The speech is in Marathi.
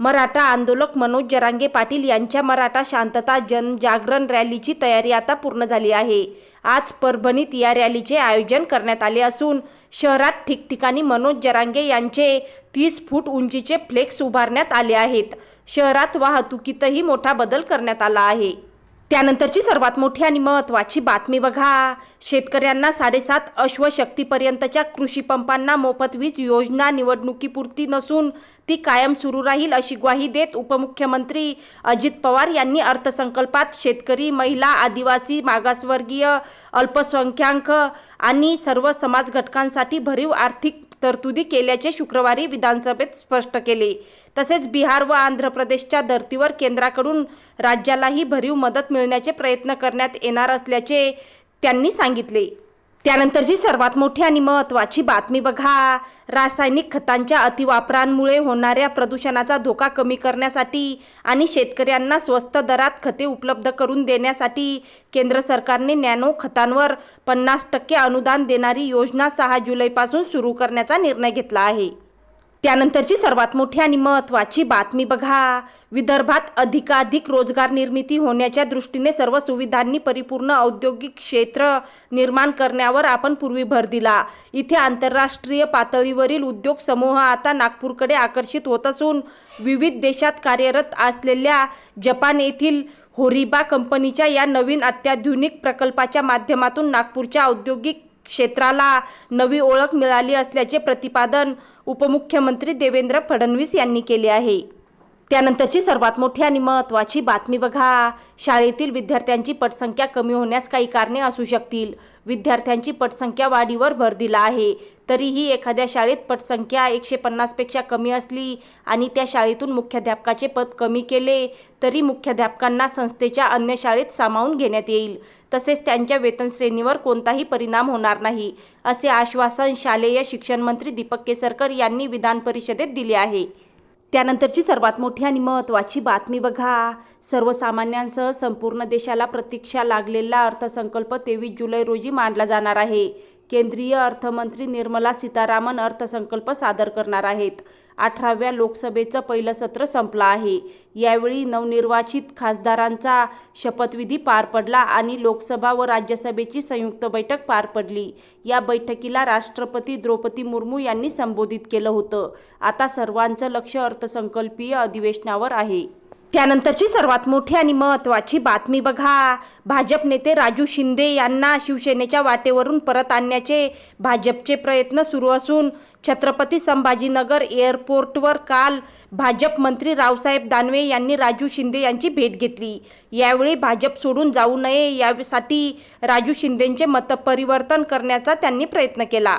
मराठा आंदोलक मनोज जरांगे पाटील यांच्या मराठा शांतता जनजागरण रॅलीची तयारी आता पूर्ण झाली आहे. आज परभणीत या रॅलीचे आयोजन करण्यात आले असून शहरात ठिकठिकाणी मनोज जरांगे यांचे तीस फूट उंचीचे फ्लेक्स उभारण्यात आले आहेत. शहरात वाहतुकीतही मोठा बदल करण्यात आला आहे. त्यानंतरची सर्वात मोठी आणि महत्त्वाची बातमी बघा. शेतकऱ्यांना साडेसात अश्वशक्तीपर्यंतच्या कृषी पंपांना मोफत वीज योजना निवडणुकीपुरती नसून ती कायम सुरू राहील अशी ग्वाही देत उपमुख्यमंत्री अजित पवार यांनी अर्थसंकल्पात शेतकरी महिला आदिवासी मागासवर्गीय अल्पसंख्याक आणि सर्व समाज घटकांसाठी भरीव आर्थिक तरतुदी केल्याचे शुक्रवारी विधानसभेत स्पष्ट केले. तसेच बिहार व आंध्र प्रदेशच्या धर्तीवर केंद्राकडून राज्यालाही भरीव मदत मिळण्याचे प्रयत्न करण्यात येणार असल्याचे त्यांनी सांगितले. त्यानंतरची सर्वात मोठी आणि महत्त्वाची बातमी बघा. रासायनिक खतांच्या अतिवापरांमुळे होणाऱ्या प्रदूषणाचा धोका कमी करण्यासाठी आणि शेतकऱ्यांना स्वस्त दरात खते उपलब्ध करून देण्यासाठी केंद्र सरकारने नॅनो खतांवर पन्नास टक्के अनुदान देणारी योजना सहा जुलैपासून सुरू करण्याचा निर्णय घेतला आहे. त्यानंतरची सर्वात मोठी आणि महत्त्वाची बातमी बघा. विदर्भात अधिकाधिक रोजगार निर्मिती होण्याच्या दृष्टीने सर्व सुविधांनी परिपूर्ण औद्योगिक क्षेत्र निर्माण करण्यावर आपण पूर्वी भर दिला. इथे आंतरराष्ट्रीय पातळीवरील उद्योग समूह आता नागपूरकडे आकर्षित होत असून विविध देशात कार्यरत असलेल्या जपान येथील होरिबा कंपनीच्या या नवीन अत्याधुनिक प्रकल्पाच्या माध्यमातून नागपूरच्या औद्योगिक क्षेत्राला नवी ओळख मिळाली असल्याचे प्रतिपादन उपमुख्यमंत्री देवेंद्र फडणवीस यांनी केले आहे. त्यानंतरची सर्वात मोठी आणि महत्त्वाची बातमी बघा. शाळेतील विद्यार्थ्यांची पटसंख्या कमी होण्यास काही कारणे असू शकतील. विद्यार्थ्यांची पटसंख्या वाढीवर भर दिला आहे. तरीही एखाद्या शाळेत पटसंख्या एकशे पन्नासपेक्षा कमी असली आणि त्या शाळेतून मुख्याध्यापकाचे पद कमी केले तरी मुख्याध्यापकांना संस्थेच्या अन्य शाळेत सामावून घेण्यात येईल. तसेच त्यांच्या वेतन श्रेणीवर कोणताही परिणाम होणार नाही असे आश्वासन शालेय शिक्षण मंत्री दीपक केसरकर यांनी विधान परिषदेत दिले आहे. त्यानंतरची सर्वात मोठी आणि महत्त्वाची बातमी बघा. सर्वसामान्यांसह संपूर्ण देशाला प्रतीक्षा लागलेला अर्थसंकल्प तेवीस जुलै रोजी मांडला जाणार आहे. केंद्रीय अर्थमंत्री निर्मला सीतारामन अर्थसंकल्प सादर करणार आहेत. अठराव्या लोकसभेचं पहिलं सत्र संपलं आहे. यावेळी नवनिर्वाचित खासदारांचा शपथविधी पार पडला आणि लोकसभा व राज्यसभेची संयुक्त बैठक पार पडली. या बैठकीला राष्ट्रपती द्रौपदी मुर्मू यांनी संबोधित केलं होतं. आता सर्वांचं लक्ष अर्थसंकल्पीय अधिवेशनावर आहे. त्यानंतरची सर्वात मोठी आणि महत्त्वाची बातमी बघा. भाजप नेते राजू शिंदे यांना शिवसेनेच्या वाटेवरून परत आणण्याचे भाजपचे प्रयत्न सुरू असून छत्रपती संभाजीनगर एअरपोर्टवर काल भाजप मंत्री रावसाहेब दानवे यांनी राजू शिंदे यांची भेट घेतली. यावेळी भाजप सोडून जाऊ नये यासाठी राजू शिंदेंचे मतपरिवर्तन करण्याचा त्यांनी प्रयत्न केला.